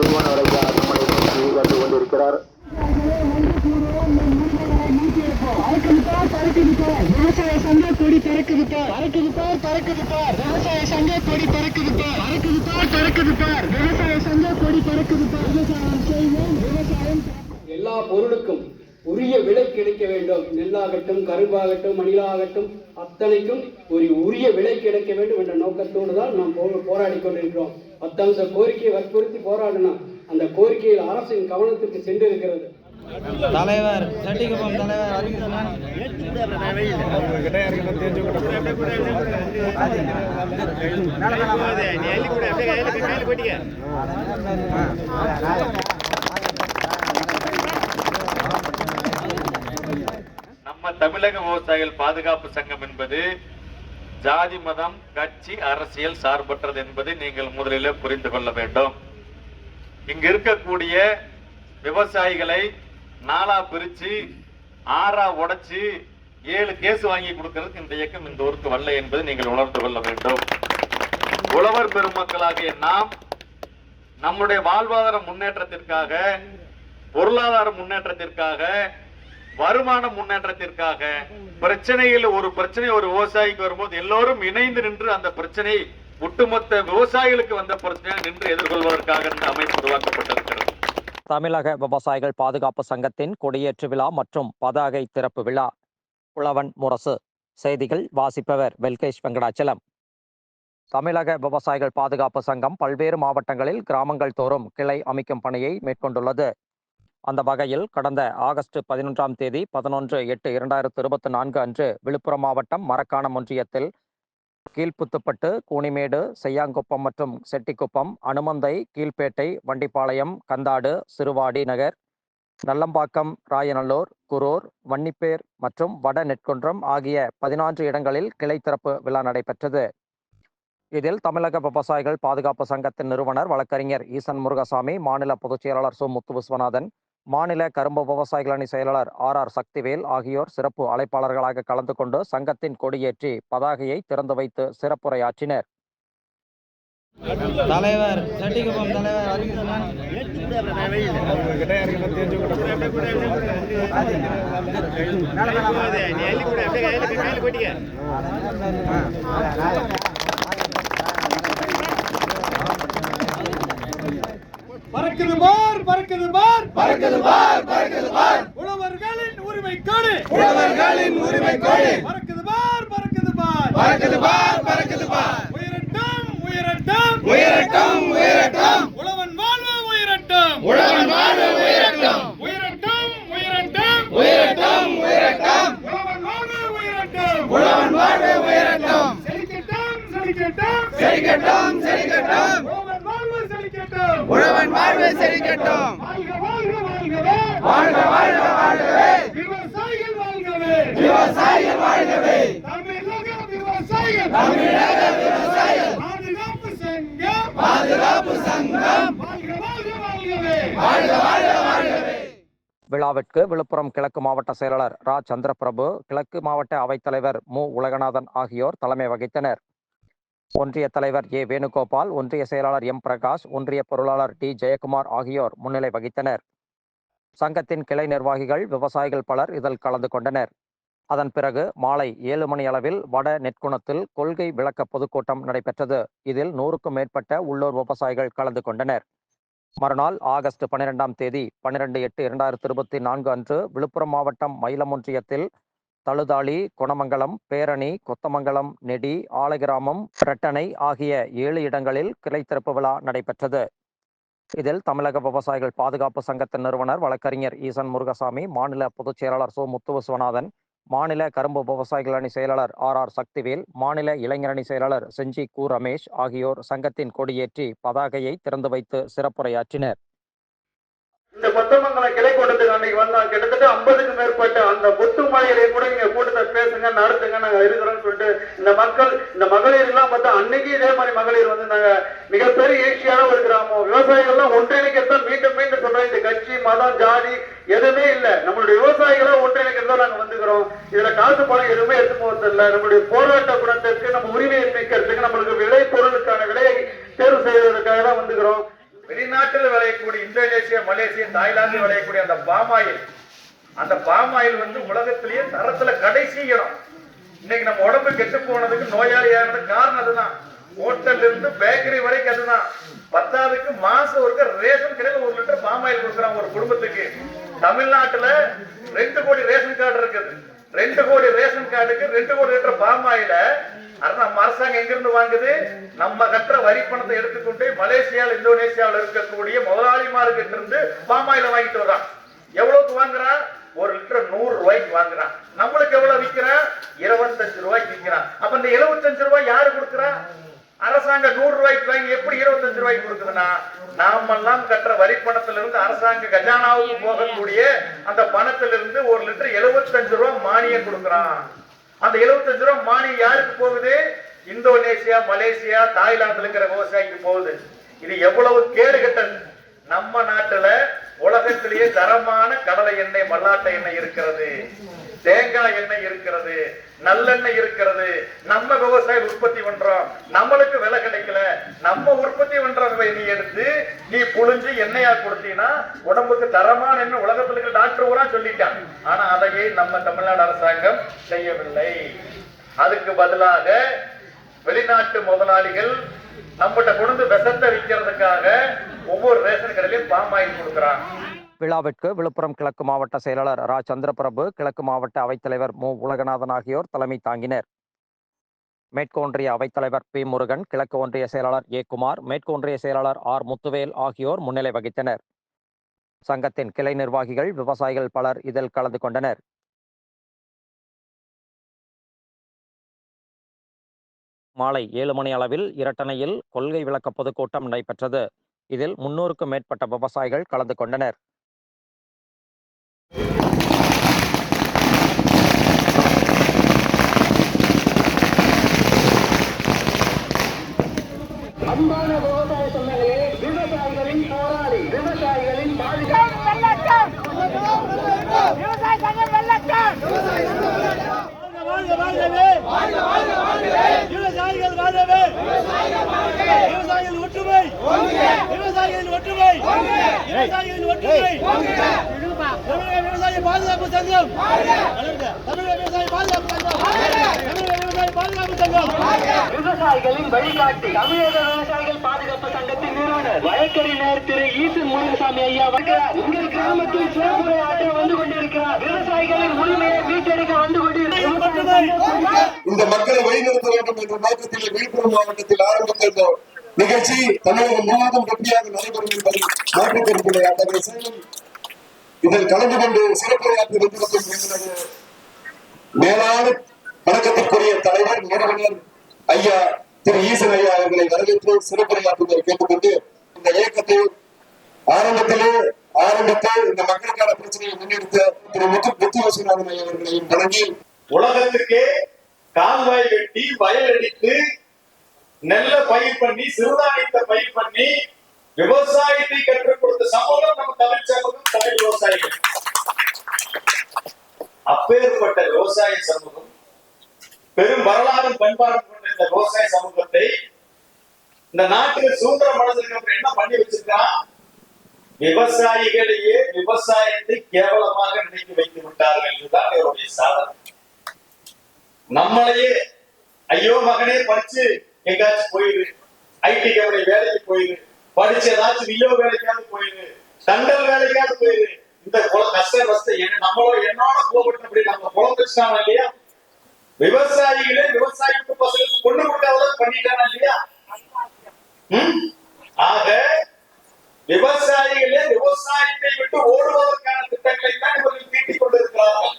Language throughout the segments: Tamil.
நிறுவனர் வரைக்கும் நம்மளை நோக்கி கொண்டிருக்கிறார் விவசாய சங்க கொடி பறக்குது பார் பறக்குது விவசாய சங்க கொடி பறக்குது பறக்குது பார் விவசாய சங்க கொடி பறக்குது பார் விவசாயம் செய்வோம் விவசாயம் எல்லா பொருளுக்கும் உரிய விலை கிடைக்க வேண்டும். நெல்லாகட்டும் கரும்பாகட்டும் மணிலாகட்டும் அத்தனைக்கும் ஒரு உரிய விலை கிடைக்க வேண்டும் என்ற நோக்கத்தோடு தான் நாம் போ- போராடி கொண்டிருக்கிறோம். பத்தம்ச கோரிக்கையை வற்புறுத்தி போராடினோம் அந்த கோரிக்கையில் அரசின் கவனத்திற்கு சென்றிருக்கிறது. தலைவர் சட்டிக்குப்பம் தலைவர் அறிவிக்கிறான் நம்ம தமிழக விவசாயிகள் பாதுகாப்பு சங்கம் என்பது ஜாதி மதம் கட்சி அரசியல் சார்பற்றது என்பதை நீங்கள் முதலில் புரிந்து கொள்ள வேண்டும். இங்க இருக்கக்கூடிய விவசாயிகளை நாலா பிரிச்சு ஆறா உடைச்சு ஏழு கேஸ் வாங்கி கொடுக்கறதுக்கு இந்த இயக்கம் இந்த ஊருக்கு வரல என்பதை நீங்கள் உணர்ந்து கொள்ள வேண்டும். உழவர் பெருமக்களாகிய நாம் நம்முடைய வாழ்வாதார முன்னேற்றத்திற்காக பொருளாதார முன்னேற்றத்திற்காக வருமான முன்னேற்றத்திற்காக பிரச்சனையில் ஒரு பிரச்சனை ஒரு விவசாயிக்கு வரும்போது எல்லோரும் இணைந்து நின்று அந்த பிரச்சனை ஒட்டுமொத்த விவசாயிகளுக்கு வந்த பிரச்சனை நின்று எதிர்கொள்வதற்காக இந்த அமைப்பு உருவாக்கப்பட்டிருக்கிறது. தமிழக விவசாயிகள் பாதுகாப்பு சங்கத்தின் கொடியேற்று விழா மற்றும் பதாகை திறப்பு விழா. புலவன் முரசு. செய்திகள் வாசிப்பவர் வெல்கேஷ் வெங்கடாச்சலம். தமிழக விவசாயிகள் பாதுகாப்பு சங்கம் பல்வேறு மாவட்டங்களில் கிராமங்கள் தோறும் கிளை அமைக்கும் பணியை மேற்கொண்டுள்ளது. அந்த வகையில் கடந்த ஆகஸ்ட் பதினொன்றாம் தேதி பதினொன்று எட்டு இரண்டாயிரத்து இருபத்தி நான்கு அன்று விழுப்புரம் மாவட்டம் மரக்காணம் ஒன்றியத்தில் கீழ்ப்புத்துப்பட்டு கூனிமேடு செய்யாங்குப்பம் மற்றும் செட்டிக்குப்பம் அனுமந்தை கீழ்பேட்டை வண்டிப்பாளையம் கந்தாடு சிறுவாடி நகர் நல்லம்பாக்கம் ராயநல்லூர் குரூர் வன்னிப்பேர் மற்றும் வட நெற்குன்றம் ஆகிய பதினான்கு இடங்களில் கிளை திறப்பு விழா நடைபெற்றது. இதில் தமிழக விவசாயிகள் பாதுகாப்பு சங்கத்தின் நிறுவனர் வழக்கறிஞர் ஈசன் முருகசாமி மாநில பொதுச் செயலாளர் சு. முத்து விஸ்வநாதன் மாநில கரும்பு விவசாயிகள் அணி செயலாளர் ஆர் ஆர் சக்திவேல் ஆகியோர் சிறப்பு அழைப்பாளர்களாக கலந்து கொண்டு சங்கத்தின் கொடியேற்றி பதாகையை திறந்து வைத்து சிறப்புரையாற்றினர் தலைவர் தலைவர் பறக்குது பார் பறக்குது பார். பறக்குது பார் பறக்குது பார். உழவர்களின் உரிமை கோடு உழவர்களின் உரிமை கோடு பறக்குது பார் பறக்குது பார். பறக்குது பார் பறக்குது பார். உயரட்டும் உயரட்டும். உயரட்டும் உயரட்டும். உழவன் வாழ்வு உயரட்டும். உழவன் வாழ்வு உயரட்டும். உயரட்டும் உயரட்டும். உயரட்டும் உயரட்டும். உழவன் வாழ்வு உயரட்டும். உழவன் வாழ்வு உயரட்டும். செழிக்கட்டும் செழிக்கட்டும். செழிக்கட்டும் உழவன் வாழ்வு செழிக்கட்டும் உழவன் வாழ்வு செழிக்கட்டும் வாழ்க வாழ்க வாழ்கவே. வாழ்க வாழ்க வாழ்கவே. விவசாயிகள் வாழ்கவே. விவசாயிகள் வாழ்கவே. தமிழக விவசாயிகள். தமிழக விவசாயிகள். பாதுகாப்பு சங்கம். பாதுகாப்பு சங்கம். வாழ்க வாழ்க வாழ்கவே. வாழ்க வாழ்க வாழ்கவே. விழாவிற்கு விழுப்புரம் கிழக்கு மாவட்ட செயலாளர் ரா. சந்திரபிரபு கிழக்கு மாவட்ட அவைத்தலைவர் மு. உலகநாதன் ஆகியோர் தலைமை வகித்தனர். ஒன்றிய தலைவர் ஏ. வேணுகோபால் ஒன்றிய செயலாளர் எம். பிரகாஷ் ஒன்றிய பொருளாளர் டி. ஜெயக்குமார் ஆகியோர் முன்னிலை வகித்தனர். சங்கத்தின் கிளை நிர்வாகிகள் விவசாயிகள் பலர் இதில் கலந்து கொண்டனர். அதன் பிறகு மாலை ஏழு மணி அளவில் வட நெற்குணத்தில் கொள்கை விளக்க பொதுக்கூட்டம் நடைபெற்றது. இதில் நூறுக்கும் மேற்பட்ட உள்ளூர் விவசாயிகள் கலந்து கொண்டனர். மறுநாள் ஆகஸ்ட் பனிரெண்டாம் தேதி பனிரெண்டு எட்டு இரண்டாயிரத்தி இருபத்தி நான்கு அன்று விழுப்புரம் மாவட்டம் மயிலம் ஒன்றியத்தில் தழுதாளி குணமங்கலம் பேரணி கொத்தமங்கலம் நெடி ஆலகிராமம் பிரட்டனை ஆகிய ஏழு இடங்களில் கிளை திறப்பு விழா நடைபெற்றது. இதில் தமிழக விவசாயிகள் பாதுகாப்பு சங்கத்தின் நிறுவனர் வழக்கறிஞர் ஈசன் முருகசாமி மாநில பொதுச் செயலாளர் சு முத்து விஸ்வநாதன் மாநில கரும்பு விவசாயிகள் அணி செயலாளர் ஆர் ஆர் சக்திவேல் மாநில இளைஞரணி செயலாளர் செஞ்சி கு ரமேஷ் ஆகியோர் சங்கத்தின் கொடியேற்றி பதாகையை திறந்து வைத்து சிறப்புரையாற்றினர். இந்த கொத்தமங்கலம் கிளை கூட்டத்துக்கு அன்னைக்கு வந்தோம் கிட்டத்தட்ட ஐம்பதுக்கு மேற்பட்ட அந்த முத்து மலையிலே கூட இங்க கூட்டத்தை பேசுங்க நடத்துங்க நாங்க இருக்கிறோம்னு சொல்லிட்டு இந்த மக்கள் இந்த மகளிர் எல்லாம் பார்த்தா அன்னைக்கு இதே மாதிரி மகளிர் வந்து நாங்க மிகப்பெரிய ஏசியான ஒரு கிராமம் விவசாயிகள்லாம் ஒன்றிணைக்கிறதா மீண்டும் மீண்டும் சொல்றேன் இந்த கட்சி மதம் ஜாதி எதுவுமே இல்ல. நம்மளுடைய விவசாயிகளை ஒன்றிணைக்கிறதா நாங்க வந்துக்கிறோம். இதுல காசு பணம் எதுவுமே எடுத்து போறது இல்லை. நம்மளுடைய போராட்ட குணத்திற்கு நம்ம உரிமையை மீட்கிறதுக்கு நம்மளுக்கு விளை பொருளுக்கான விலையை தேர்வு செய்வதற்காக தான் வந்துக்கிறோம். வெளிநாட்டில் விளையக்கூடிய இந்தோனேசியா மலேசியா தாய்லாந்து விளையக்கூடிய அந்த பாமாயில் அந்த பாமாயில் வந்து உலகத்திலேயே தரத்துல கடைசி இடம். இன்னைக்கு நம்ம உடம்பு கெட்டு போனதுக்கு நோயாளி இருந்த காரணம் அதுதான். ஹோட்டல்ல இருந்து பேக்கரி வரைக்கும் அதுதான். பத்தாவதுக்கு மாசம் ஒருக்க ரேஷன் கடையில ஒரு லிட்டர் பாமாயில் கொடுக்குறாங்க ஒரு குடும்பத்துக்கு. தமிழ்நாட்டுல ரெண்டு கோடி ரேஷன் கார்டு இருக்குது. ரெண்டு கோடி ரேஷன் கார்டுக்கு ரெண்டு கோடி லிட்டர் பாமாயில நம்ம அரசாங்கம் எங்கிருந்து வாங்குது? நம்ம கட்டுற வரி பணத்தை எடுத்துக்கொண்டு மலேசியாவில் இந்தோனேசியாவில் இருக்கக்கூடிய முதலாளிமார்கிட்ட இருந்து பாமாயில வாங்கிட்டு வர்றான் எவ்வளவுக்கு வாங்குறான் ஒரு லிட்டர் நூறு ரூபாய்க்கு வாங்குறான் நம்மளுக்கு எவ்வளவு விற்கிறான் இருபத்தஞ்சு ரூபாய்க்கு விற்கிறான் அப்ப இந்த எழுபத்தஞ்சு ரூபாய் யாரு கொடுக்குறா? அரசாங்கம் நூறு ரூபாய்க்கு வாங்கி எப்படி இருபத்தஞ்சு ரூபாய்க்கு கொடுக்குதுன்னா நாமெல்லாம் கட்டுற வரி பணத்திலிருந்து அரசாங்க கஜானாவுக்கு போகக்கூடிய அந்த பணத்திலிருந்து ஒரு லிட்டர் எழுபத்தஞ்சு ரூபாய் மானியம் கொடுக்குறான். அந்த எழுபத்தஞ்சு ரூபாய் மானியம் யாருக்கு போகுது? இந்தோனேசியா மலேசியா தாய்லாந்துல இருக்கிற விவசாயிக்கு போகுது. இது எவ்வளவு கேடு கெட்டது நம்ம நாட்டுல உலகத்திலேயே தரமான கடலை எண்ணெய் மல்லாட்டை எண்ணெய் இருக்கிறது. தேங்காய் எண்ணெய் இருக்கிறது நல்லெண்ணெய் இருக்கிறது. நம்ம விவசாயம் உற்பத்தி பண்றோம். நம்மளுக்கு விலை கிடைக்கல. நம்ம உற்பத்தி பண்றதை நீ எடுத்து நீ புழிஞ்சு எண்ணெயா கொடுத்தீங்கன்னா உடம்புக்கு தரமான எண்ணெய் உலகத்துல இருக்கிற டாக்டர் ஊரா சொல்லிட்டான். ஆனா அதையே நம்ம தமிழ்நாடு அரசாங்கம் செய்யவில்லை. அதுக்கு பதிலாக வெளிநாட்டு முதலாளிகள் நம்மகிட்ட கொண்டு விஷத்தை விற்கிறதுக்காக ஒவ்வொரு ரேஷன் கடையிலையும் பாம் ஆயில் கொடுக்குறான் விழாவிற்கு விழுப்புரம் கிழக்கு மாவட்ட செயலாளர் ரா. சந்திரபிரபு கிழக்கு மாவட்ட அவைத்தலைவர் மு. உலகநாதன் ஆகியோர் தலைமை தாங்கினர். மேற்கொன்றிய அவைத்தலைவர் பி. முருகன் கிழக்கு ஒன்றிய செயலாளர் ஏ. குமார் மேற்கொன்றிய செயலாளர் ஆர். முத்துவேல் ஆகியோர் முன்னிலை வகித்தனர். சங்கத்தின் கிளை நிர்வாகிகள் விவசாயிகள் பலர் இதில் கலந்து கொண்டனர். மாலை ஏழு மணி அளவில் இரட்டணையில் கொள்கை விளக்க பொதுக்கூட்டம் நடைபெற்றது. இதில் முன்னூறுக்கும் மேற்பட்ட விவசாயிகள் கலந்து கொண்டனர் அன்பான விவசாய சொந்தங்களே விவசாயிகளின் போராளி விவசாயிகளின் பாதுகாப்பு வெள்ளச்சான் விவசாய சங்கம் வெள்ளச்சான் விவசாயிகள் வாழவே விவசாயிகள் ஒற்றுமை விவசாயிகளின் ஒற்றுமை. விவசாயிகளின் ஒற்றுமை. தமிழக விவசாய பாதுகாப்பு சங்கம். தமிழக விவசாய பாதுகாப்பு சங்கம். தமிழக விவசாய பாதுகாப்பு சங்கம். விவசாயிகளின் வழிகாட்டி தமிழக விவசாயிகள் பாதுகாப்பு சங்கத்தின் நிறுவனர் வழக்கறிஞர் திரு ஈசன் முருகசாமி ஐயா வருகிறார் உங்கள் கிராமத்தில் சிறப்புரை ஆற்ற வந்து கொண்டிருக்கிறார். விவசாயிகளின் உரிமையை மீட்டெடுக்க வந்து கொண்டிருக்கிறார். இந்த மக்களை வழிநடத்த வேண்டும் என்ற நோக்கத்தில் விழுப்புரம் மாவட்டத்தில் ஆரம்பித்த இந்த நிகழ்ச்சி தமிழகம் முழுவதும் வெற்றியாக நடைபெறும் என்பதை மாற்றுக் அத்தகைய செயலில் இதில் கலந்து கொண்டு சிறப்புரையாற்றி வந்திருக்கும் எங்களது மேலான வணக்கத்திற்குரிய தலைவர் நிறுவனர் ஐயா திரு ஈசன் ஐயா அவர்களை வரவேற்று சிறப்புரையாற்றுவதை கேட்டுக்கொண்டு இந்த இயக்கத்தை ஆரம்பத்திலே ஆரம்பித்து இந்த மக்களுக்கான பிரச்சனையை முன்னெடுத்த திரு முத்து முத்து வசநாதன் ஐயா அவர்களையும் வழங்கி உலகத்துக்கே கால்வாய் வெட்டி வயல் அடித்து நெல்ல பயிர் பண்ணி சிறுதானியத்தை பயிர் பண்ணி விவசாயத்தை கற்றுக் கொடுத்த சமூகம் நம்ம தமிழ் சமூகம் தமிழ் விவசாயிகள். அப்பேற்பட்ட விவசாய சமூகம் பெரும் வரலாறும் பண்பாடும் கொண்ட இந்த விவசாய சமூகத்தை இந்த நாட்டில் சுதந்திர மனதிற்கு என்ன பண்ணி வச்சிருக்கான் விவசாயிகளையே விவசாயத்தை கேவலமாக நினைத்து வைத்து விட்டார்கள் இதுதான் இவருடைய சாதனை. நம்மளையே ஐயோ மகனே படிச்சு எங்காச்சும் போயிரு. ஐடி கம்பெனி வேலைக்கு போயிரு. படிச்ச ஏதாச்சும் வில்லோ வேலைக்காவது போயிரு. தண்டல் வேலைக்காவது போயிரு. இந்த கஷ்ட கஷ்ட என்ன நம்மளோ என்னோட கோபப்பட்டு நம்ம குழந்தைச்சாங்க இல்லையா? விவசாயிகளே விவசாய பசங்களுக்கு கொண்டு கொடுக்காத பண்ணிட்டானா இல்லையா ம்? ஆக விவசாயிகளே விவசாயத்தை விட்டு ஓடுவதற்கான திட்டங்களை தான் இவர்கள் தீட்டிக் கொண்டிருக்கிறார்கள்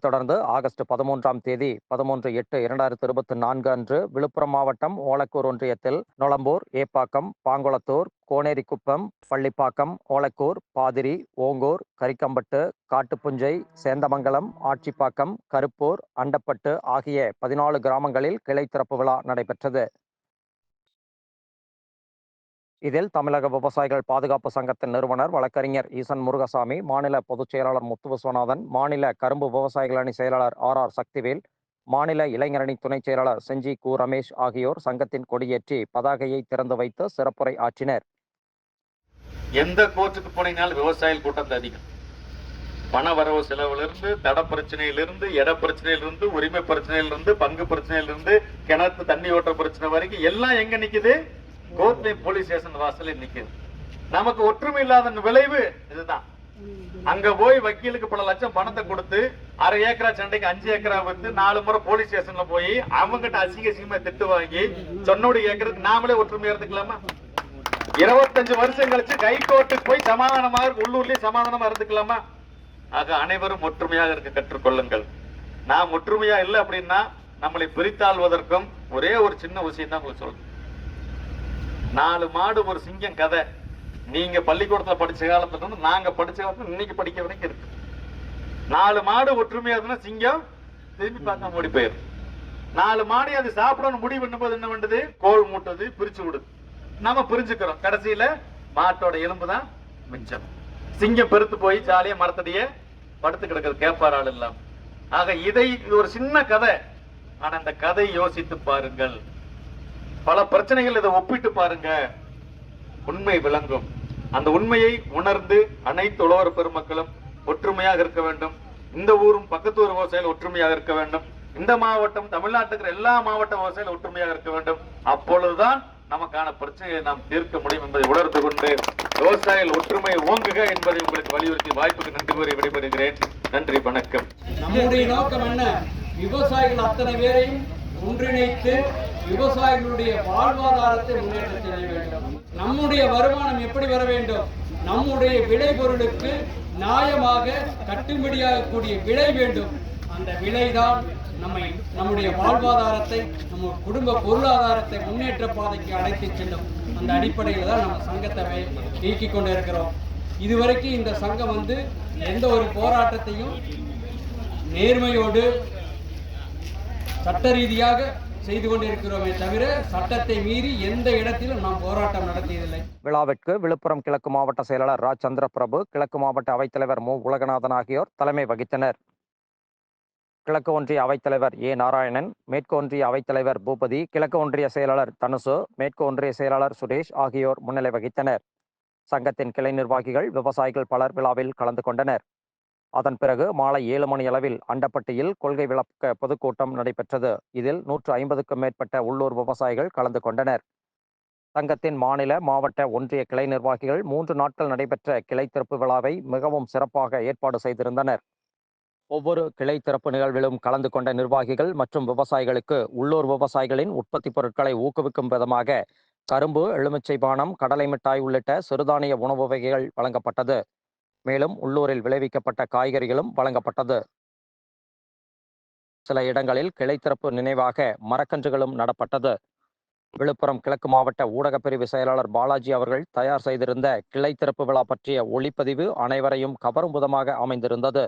தொடர்ந்து ஆகஸ்ட் பதிமூன்றாம் தேதி பதிமூன்று எட்டு இரண்டாயிரத்தி இருபத்தி நான்கு அன்று விழுப்புரம் மாவட்டம் ஓலக்கூர் ஒன்றியத்தில் நொளம்பூர் ஏப்பாக்கம் பாங்குளத்தூர் கோனேரிக்குப்பம் பள்ளிப்பாக்கம் ஓலக்கூர் பாதிரி ஓங்கூர் கரிக்கம்பட்டு காட்டுப்புஞ்சை சேந்தமங்கலம் ஆட்சிப்பாக்கம் கருப்பூர் அண்டப்பட்டு ஆகிய பதினாலு கிராமங்களில் கிளை திறப்பு விழா நடைபெற்றது. இதில் தமிழக விவசாயிகள் பாதுகாப்பு சங்கத்தின் நிறுவனர் வழக்கறிஞர் ஈசன் முருகசாமி மாநில பொதுச் செயலாளர் முத்து விஸ்வநாதன் மாநில கரும்பு விவசாயிகள் அணி செயலாளர் ஆர் ஆர் சக்திவேல் மாநில இளைஞரணி துணைச் செயலாளர் செஞ்சி கு ரமேஷ் ஆகியோர் சங்கத்தின் கொடியேற்றி பதாகையை திறந்து வைத்து சிறப்புரை ஆற்றினர். எந்த கோர்ட்டுக்கு போனீங்கனாலும் விவசாயிகள் கூட்டம் அதிகம். பண வரவு செலவுல இருந்து தட பிரச்சனையிலிருந்து இட பிரச்சனையிலிருந்து உரிமை பிரச்சனையிலிருந்து பங்கு பிரச்சனையிலிருந்து கிணத்து தண்ணி ஓட்ட பிரச்சனை வரைக்கும் எல்லாம் எங்க நிக்குது? கோர்ட்லயும் போலீஸ் ஸ்டேஷன் வாசலில் நிக்குது. நமக்கு ஒற்றுமை இல்லாத விளைவு இதுதான். அங்க போய் வக்கீலுக்கு பல லட்சம் பணத்தை கொடுத்து அரை ஏக்கரா சண்டைக்கு அஞ்சு ஏக்கரா வந்து நாலு முறை போலீஸ் ஸ்டேஷன்ல போய் அவங்ககிட்ட அசிங்க அசிங்கமா திட்டு வாங்கி சொன்னோடு ஏக்கருக்கு நாமளே ஒற்றுமையா இருந்துக்கலாமா? இருபத்தஞ்சு வருஷம் கழிச்சு கை கோர்ட்டுக்கு போய் சமாதானமாக உள்ளூர்லயே சமாதானமா இருந்துக்கலாமா? ஆக அனைவரும் ஒற்றுமையாக இருக்க கற்றுக்கொள்ளுங்கள். நாம் ஒற்றுமையா இல்லை அப்படின்னா நம்மளை பிரித்தாள்வதற்கும் ஒரே ஒரு சின்ன விஷயம் தான் உங்களுக்கு சொல்றேன். நாலு மாடு ஒரு சிங்கம் கதை. நீங்க பள்ளிக்கூடத்துல படிச்ச காலத்துல இருந்து நாங்க படிச்ச காலத்துல இன்னைக்கு படிக்க வரைக்கும் இருக்கு. நாலு மாடு ஒற்றுமையா இருந்தா சிங்கம் திரும்பி பார்க்க மூடி போயிடும் நாலு மாடு அது சாப்பிடணும் முடிவு பண்ணும்போது என்ன பண்ணுது? கோல் மூட்டது பிரிச்சு விடுது. நம்ம பிரிஞ்சுக்கிறோம். கடைசியில மாட்டோட எலும்பு தான் மிச்சம் சிங்கம் பெருத்து போய் ஜாலியா மரத்தடிய படுத்து கிடக்குது. கேட்பார் ஆள் இல்லாம ஆக இதை இது ஒரு சின்ன கதை. ஆனா அந்த கதை யோசித்து பாருங்கள். பல பிரச்சனைகள் இதை ஒப்பிட்டு பாருங்க. உண்மை விளங்கும். அந்த உண்மையை உணர்ந்து அனைத்து உழவர் பெருமக்களும் ஒற்றுமையாக இருக்க வேண்டும். இந்த ஊரும் பக்கத்து ஊர் விவசாயிகள் ஒற்றுமையாக இருக்க வேண்டும். இந்த மாவட்டம் தமிழ்நாட்டுக்கு எல்லா மாவட்ட விவசாயிகள் ஒற்றுமையாக இருக்க வேண்டும். அப்பொழுதுதான் நமக்கான பிரச்சனையை நாம் தீர்க்க முடியும் என்பதை உணர்ந்து கொண்டு விவசாயிகள் ஒற்றுமை ஓங்குக என்பதை உங்களுக்கு வலியுறுத்தி வாய்ப்புக்கு நன்றி கூறி விடைபெறுகிறேன். நன்றி வணக்கம். நம்முடைய நோக்கம் என்ன? விவசாயிகள் அத்தனை பேரையும் ஒன்றிணைத்து விவசாயிகளுடைய வாழ்வாதாரத்தை முன்னேற்ற செய்ய வேண்டும். நம்முடைய வருமானம் எப்படி வர வேண்டும்? நம்முடைய விளைபொருளுக்கு நியாயமாக கட்டுப்படியாகக்கூடிய விலை வேண்டும். அந்த விலைதான் நம்மை நம்முடைய வாழ்வாதாரத்தை நம்ம குடும்ப பொருளாதாரத்தை முன்னேற்ற பாதைக்கு அழைத்துச் செல்லும். அந்த அடிப்படையில் தான் நம்ம சங்கத்தை வே- இயக்கிக் கொண்டு இருக்கிறோம் இதுவரைக்கும் இந்த சங்கம் வந்து எந்த ஒரு போராட்டத்தையும் நேர்மையோடு சட்ட ரீதியாக செய்து கொண்டிருக்கிறோமே தவிர சட்டத்தை மீறி எந்த இடத்திலும் நாம் போராட்டம் நடத்தியதில்லை. விழாவிற்கு விழுப்புரம் கிழக்கு மாவட்ட செயலாளர் ரா. சந்திரபிரபு கிழக்கு மாவட்ட அவைத்தலைவர் மு. உலகநாதன் ஆகியோர் தலைமை வகித்தனர். கிழக்கு ஒன்றிய அவைத்தலைவர் ஏ. நாராயணன் மேற்கு ஒன்றிய அவைத்தலைவர் பூபதி கிழக்கு ஒன்றிய செயலாளர் தனுசு மேற்கு ஒன்றிய செயலாளர் சுரேஷ் ஆகியோர் முன்னிலை வகித்தனர். சங்கத்தின் கிளை நிர்வாகிகள் விவசாயிகள் பலர் விழாவில் கலந்து கொண்டனர். அதன் பிறகு மாலை ஏழு மணி அளவில் அண்டப்பட்டியில் கொள்கை விளக்க பொதுக்கூட்டம் நடைபெற்றது. இதில் நூற்று ஐம்பதுக்கும் மேற்பட்ட உள்ளூர் விவசாயிகள் கலந்து கொண்டனர். சங்கத்தின் மாநில மாவட்ட ஒன்றிய கிளை நிர்வாகிகள் மூன்று நாட்கள் நடைபெற்ற கிளை திறப்பு விழாவை மிகவும் சிறப்பாக ஏற்பாடு செய்திருந்தனர். ஒவ்வொரு கிளை திறப்பு நிகழ்விலும் கலந்து கொண்ட நிர்வாகிகள் மற்றும் விவசாயிகளுக்கு உள்ளூர் விவசாயிகளின் உற்பத்தி பொருட்களை ஊக்குவிக்கும் விதமாக கரும்பு எலுமிச்சை பானம் கடலை மிட்டாய் உள்ளிட்ட சிறுதானிய உணவு வகைகள் வழங்கப்பட்டது. மேலும் உள்ளூரில் விளைவிக்கப்பட்ட காய்கறிகளும் வழங்கப்பட்டது. சில இடங்களில் கிளை திறப்பு நினைவாக மரக்கன்றுகளும் நடப்பட்டது. விழுப்புரம் கிழக்கு மாவட்ட ஊடகப்பிரிவு செயலாளர் பாலாஜி அவர்கள் தயார் செய்திருந்த கிளை திறப்பு விழா பற்றிய ஒளிப்பதிவு அனைவரையும் கவரும் விதமாக அமைந்திருந்தது.